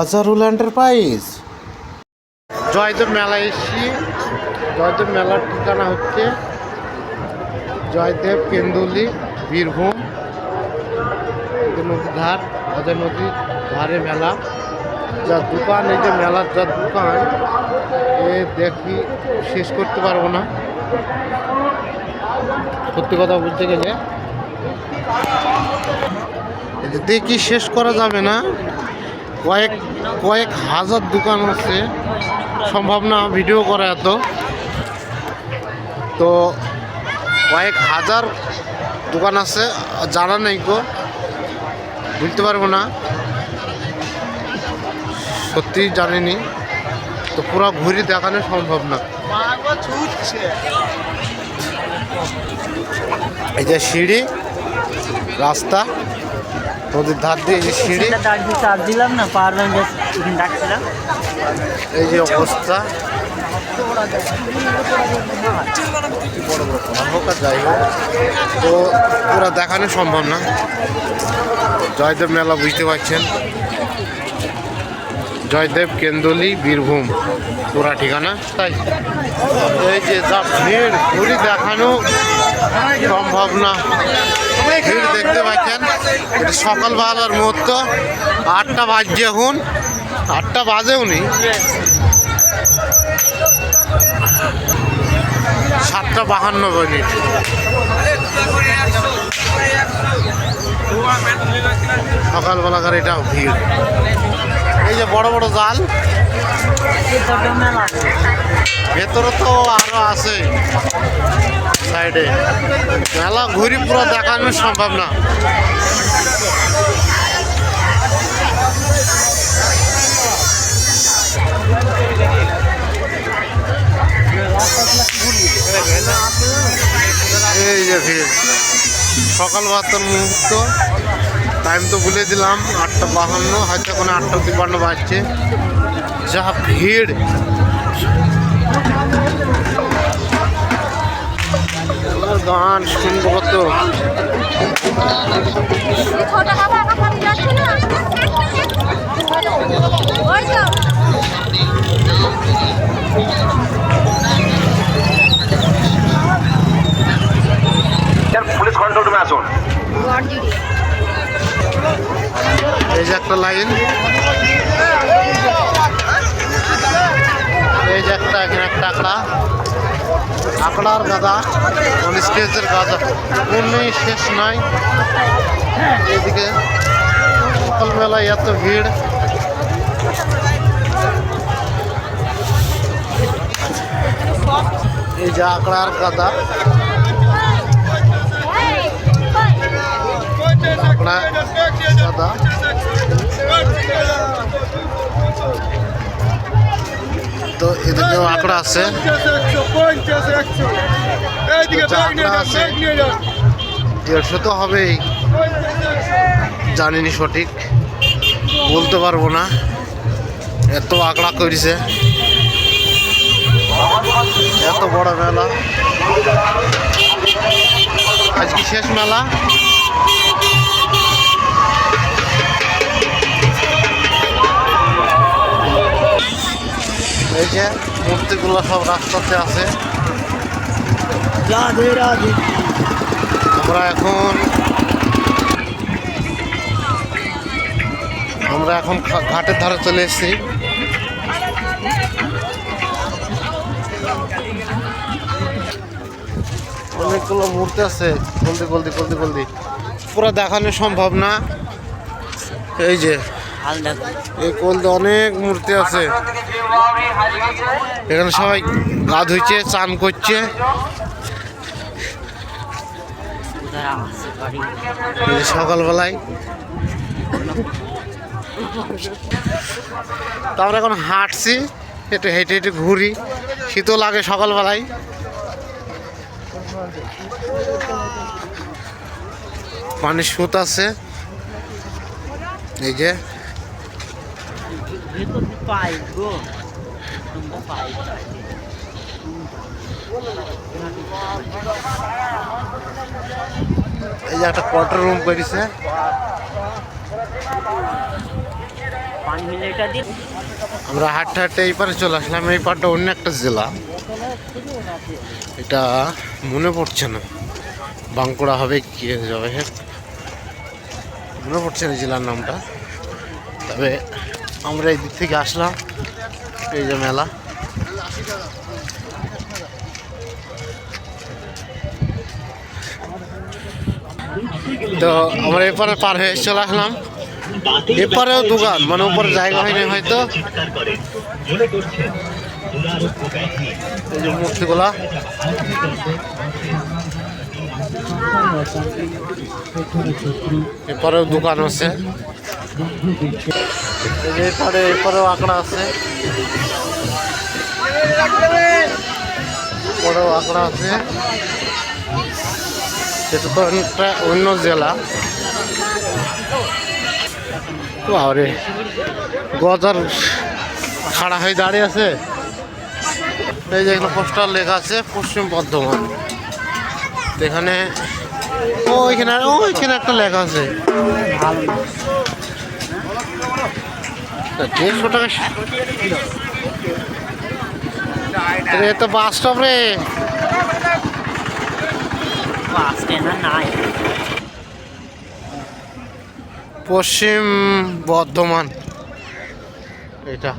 Azharul enterprise Joydeb মেলা এসছি। জয়দেব মেলার ঠিকানা হচ্ছে জয়দেব কেন্দুলি বীরভূম নদীর ধার অজয় নদীর ধারে মেলা। যা দোকান, এই যে মেলার যা দোকান, এ দেখি শেষ করতে পারব না। সত্যি কথা বলতে গেলে। দেখি শেষ করা যাবে না। কয়েক কয়েক হাজার দোকান আছে। সম্ভব না ভিডিও করা এত। তো কয়েক হাজার দোকান আছে, জানা নেই গো। বুঝতে পারব না। সত্যি জানিনি। তো পুরো ঘুরি দেখানো সম্ভব না। এই যে সিঁড়ি, রাস্তা। নদীর ধার দিয়ে যে সিঁড়ি। দিয়ে চাপ দিলাম না পাওয়ার ব্যাংক এখানে ডাকছিলাম এই যে অবস্থা। বড় বড় কথা হোক আর যাই হোক তো পুরো দেখানো সম্ভব না। জয়দেব মেলা বুঝতে পারছেন। জয়দেব কেন্দলি বীরভূম পুরা ঠিকানা তাই। এই যে যা ভিড় ঘুরি দেখানো সম্ভব না। ভিড় দেখতে পাচ্ছেন। এটা সকালবেলার মুহূর্ত। আটটা বাজছে এখন আটটা বাজে উনি। সাতটা বাহান্ন মিনিট। সকালবেলাকার এটা ভিড়। এই যে বড় বড় জাল। ভেতরে তো আরও আছে সাইডে। মেলা ঘুরি পুরো দেখানো সম্ভব না। সকাল বাহাত্তর মুহূর্ত। টাইম তো ভুলে দিলাম, আটটা বাহান্ন, হয়তো এখন আটটা তিপ্পান্ন বাজছে। যা ভিড়। গান শুনব কত? এই যে একটা লাইন এই যে একটা এখানে একটা আঁকড়া আঁকড়ার গাদা মানে স্টেজের গাদা কোনই শেষ নাই এদিকে সকাল মেলায় এত ভিড় এই যে আঁকড়ার গাদা আঁকড়া গাদা তো এদিকেও আঁকড়া আছে। দেড়শো তো হবেই। জানিনি সঠিক। বলতে পারব না। এত আঁকড়া করেছে এত বড় মেলা। আজকে শেষ মেলা। মূর্তিগুলো সব রাস্তাতে আছে। আমরা এখন আমরা এখন ঘাটের ধারে চলে এসেছি। অনেকগুলো মূর্তি আছে। জলদি জলদি জলদি জলদি পুরো দেখানো সম্ভব না। এই যে এই কলতে অনেক মূর্তি আছে। এখানে সবাই গা ধুইছে চান করছে। সকালবেলায়। তো আমরা এখন হাঁটছি একটু হেঁটে হেঁটে ঘুরি। শীতও লাগে সকালবেলায়। পানির সুত আছে। এই যে ভেতর পাইপ গো পাইপ এই যে একটা কোয়ার্টার রুম করেছে আমরা হাঁটতে হাঁটতে এই পারে চলে আসলাম, এই পারটা অন্য একটা জেলা। এটা মনে পড়ছে না। বাঁকুড়া হবে কি যাবে। মনে পড়ছে না জেলার নামটা। তবে আমরা এই দিক থেকে আসলাম। এই যে মেলা। তো আমরা এপারে পার হয়ে চলে আসলাম। এপারেও দোকান মানে উপরে জায়গা হয়নি হয়তো। এই যে মূর্তিগুলা। এপারেও দোকান আছে। এপারে এপারেও আঁকড়া আছে। পরেও আঁকড়া আছে। এটা তো একটা অন্য জেলা। বাবারে, গজার খাড়া হয়ে দাঁড়িয়ে আছে। এই যে এখানে পোস্টার লেখা আছে, পশ্চিম বর্ধমান। এখানে, ও এখানে ও, এখানে একটা লেখা আছে। দেড়শো টাকা এ তো বাস স্টপ রে। পশ্চিম বর্ধমান। এটা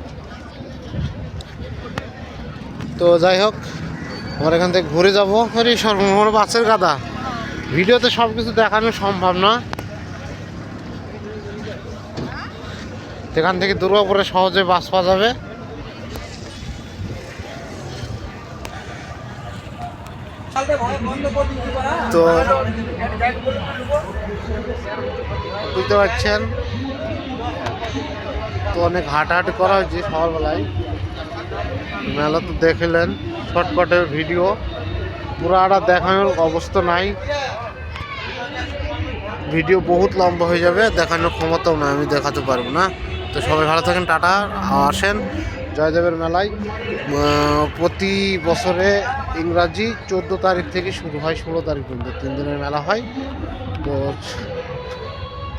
তো যাই হোক আমরা এখান থেকে ঘুরে যাব। সর্বমোহন বাসের গাদা। ভিডিওতে সব কিছু দেখানো সম্ভব না। এখান থেকে দুর্গাপুরে সহজে বাস পাওয়া যাবে। তো বুঝতে পারছেন? তো অনেক হাঁটাহাঁটি করা হয়েছে সকালবেলায়। মেলা তো দেখলেন শর্টকাটের ভিডিও। পুরাটা দেখানোর অবস্থা নাই। ভিডিও বহুত লম্বা হয়ে যাবে, দেখানোর ক্ষমতাও নাই, আমি দেখাতে পারব না। তো সবাই ভালো থাকেন, টাটা, আসেন। জয়দেবের মেলায় প্রতি বছরে ইংরাজি চোদ্দ তারিখ থেকে শুরু হয়, ষোলো তারিখ পর্যন্ত তিন দিনের মেলা হয়। তো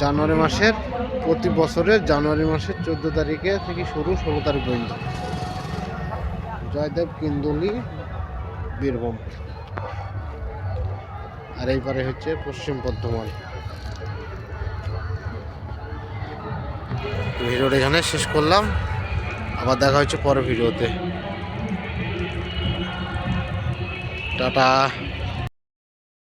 জানুয়ারি মাসের প্রতি বছরের জানুয়ারি মাসের চোদ্দ তারিখে থেকে শুরু, ষোলো তারিখ পর্যন্ত। জয়দেব, কিন্দলি, বীরভূম। আর এই পারে হচ্ছে পশ্চিম বর্ধমান। ভিডিওটা এখানে শেষ করলাম। আবার দেখা হচ্ছে পরের ভিডিওতে। টাটা।